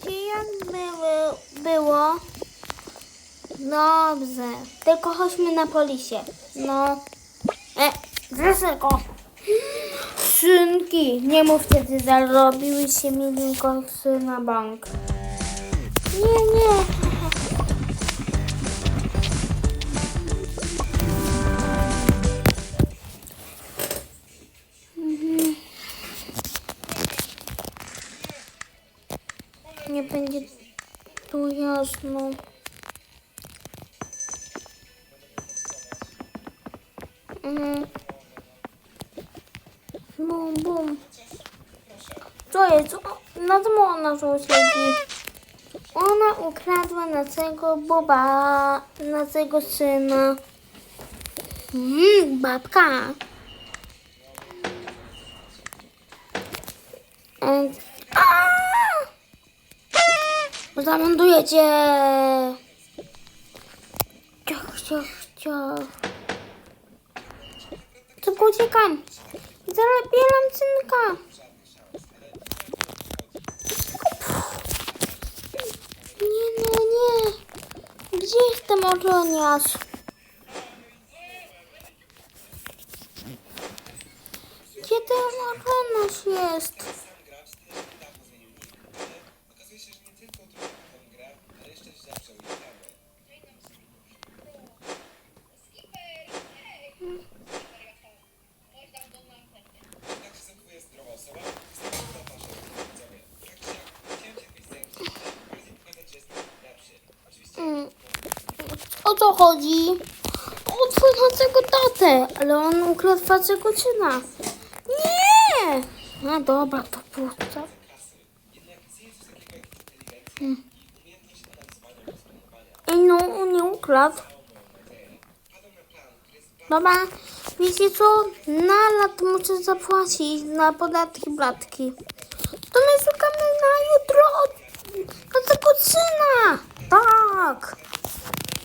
Powiedzcie, jak było, było? Dobrze. Tylko chodźmy na polisie. No. E, wysoko. Synki, nie mówcie, ty zarobiłyście milion koksy na bank. Nie, nie. Nie będzie tu jasno. Mhm. Bum, bum. Co jest? Na co ona tu siedzi? Ona ukradła naszego Boba, naszego syna. Mmm, babka. Zamontuję cię. Ciach, ciach, ciach. Szybko uciekam. Zabieram synka. Nie, no nie. Gdzie jest ten ochroniarz? Gdzie ten ochroniarz jest? Mm. O co chodzi? O twojego tatę, ale on ukradł waszego syna. Nie! No dobra, to puszczę. Mm. Ej, no, on nie ukradł. Dobra, wiecie co? Na lat muszę zapłacić na podatki bratki. To my szukamy